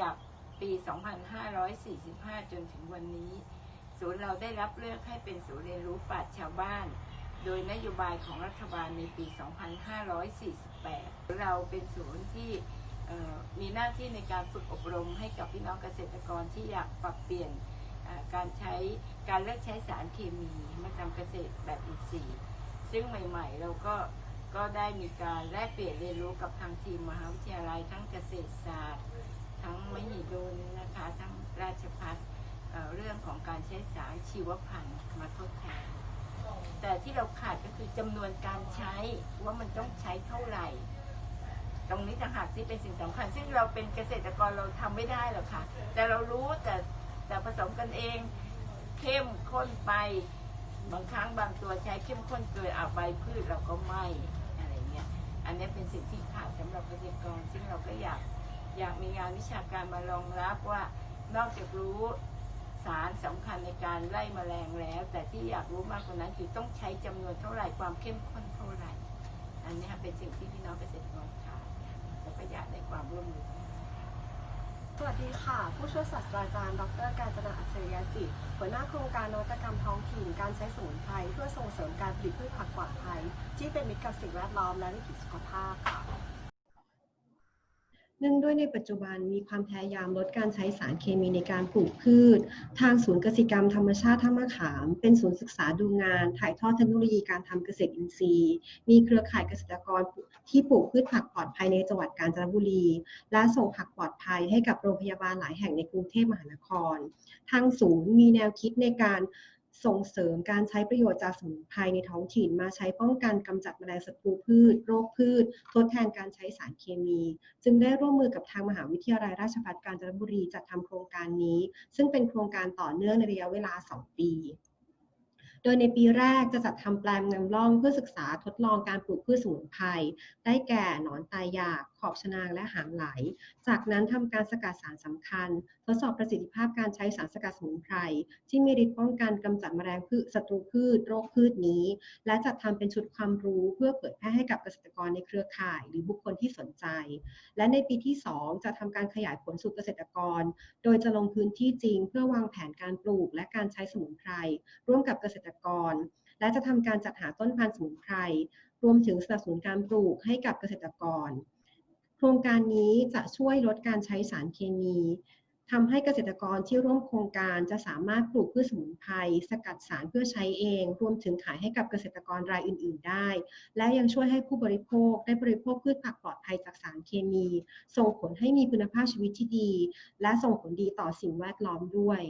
จากปี 2545 จนถึงวันนี้ ศูนย์เราได้รับเลือกให้เป็นศูนย์เรียนรู้ปราชญ์ชาวบ้าน โดยนโยบายของรัฐบาลในปี 2548 เราเป็นศูนย์ที่มีหน้าที่ในการฝึกอบรมให้กับพี่น้องเกษตรกรที่อยากปรับเปลี่ยนการใช้การเลิกใช้สารเคมีมาทำเกษตรแบบอินทรีย์ซึ่งใหม่ๆ เราก็ก็ได้มีการแลกเปลี่ยนเรียนรู้กับทางทีมมหาวิทยาลัยทั้งเกษตรศาสตร์ ทั้งมหิดลนะคะ ทั้งราชพัฒเเรื่องของการใช้สารชีวพันธุ์มาทดแทน แต่ที่เราขาดก็คือจำนวนการใช้ว่ามันต้องใช้เท่าไหร่ ตรงนี้ต่างหากที่เป็นสิ่งสำคัญ ซึ่งเราเป็นเกษตรกรเราทำไม่ได้หรอกค่ะ แต่เรารู้แต่แต่ผสมกันเองเข้มข้นไปบางครั้งบางตัวใช้เข้มข้นเกินเอาใบพืชเราก็ไหม่อะไรเงี้ย อันนี้เป็นสิ่งที่ขาดสำหรับเกษตรกรซึ่งเราก็อยาก อยากมีงานวิชาการมารองรับว่านอกจากรู้สารสำคัญในการไล่แมลงแล้ว แต่ที่อยากรู้มากกว่านั้นคือต้องใช้จำนวนเท่าไหร่ความเข้มข้นเท่าไหร่ อันนี้เป็นสิ่งที่พี่น้องเกษตรกรขาดแล้วก็อยากได้ความร่วมมือสวัสดีค่ะ ผู้ช่วยศาสตราจารย์ ดร กาญจนาอัจฉริยจิต หัวหน้าโครงการนวัตกรรมท้องถิ่น การใช้สมุนไพรเพื่อส่งเสริมการผลิตพืชผักปลอดภัย ที่เป็นมิตรกับสิ่งแวดล้อมและวิถีสุขภาพค่ะ เนื่องด้วยในปัจจุบันมีความพยายามลดการใช้สารเคมีในการปลูกพืช ทางศูนย์เกษตรกรรมธรรมชาติท่ามะขาม เป็นศูนย์ศึกษาดูงาน ถ่ายทอดเทคโนโลยีการทำเกษตรอินทรีย์ มีเครือข่ายเกษตรกรที่ปลูกพืชผักปลอดภัยในจังหวัดกาญจนบุรี และส่งผักปลอดภัยให้กับโรงพยาบาลหลายแห่งในกรุงเทพมหานคร ทางศูนย์มีแนวคิดในการ ส่งเสริมการใช้ประโยชน์จากสมุนไพรในท้องถิ่น มาใช้ป้องกันกำจัดแมลงศัตรูพืช โรคพืช ทดแทนการใช้สารเคมี จึงได้ร่วมมือกับทางมหาวิทยาลัยราชภัฏกาญจนบุรีจัดทำโครงการนี้ ซึ่งเป็นโครงการต่อเนื่องในระยะเวลา 2 ปี โดยในปีแรกจะจัดทำแปลงนำร่องเพื่อศึกษาทดลองการปลูกพืชสมุนไพรได้แก่หนอนตายอยาก ขอบชนางและหางไหล จากนั้นทำการสกัดสารสำคัญ ทดสอบประสิทธิภาพการใช้สารสกัดสมุนไพรที่มีฤทธิ์ป้องกันกำจัดแมลงพืชศัตรูพืช โรคพืชนี้ และจัดทำเป็นชุดความรู้เพื่อเผยแพร่ให้กับเกษตรกรในเครือข่าย หรือบุคคลที่สนใจ และในปีที่ 2 จะทำการขยายผลสู่เกษตรกร โดยจะลงพื้นที่จริง เพื่อวางแผนการปลูกและการใช้สมุนไพรร่วมกับเกษตรกร และจะทำการจัดหาต้นพันธุ์สมุนไพรรวมถึงสนับสนุนการปลูกให้กับเกษตรกร โครงการนี้จะช่วยลดการใช้สารเคมีทำให้เกษตรกรที่ร่วมโครงการจะสามารถปลูกพืชสมุนไพรสกัดสารเพื่อใช้เอง รวมถึงขายให้กับเกษตรกรรายอื่น ๆ ได้ และยังช่วยให้ผู้บริโภคได้บริโภคพืชผักปลอดภัยจากสารเคมี ส่งผลให้มีคุณภาพชีวิตที่ดี และส่งผลดีต่อสิ่งแวดล้อมด้วย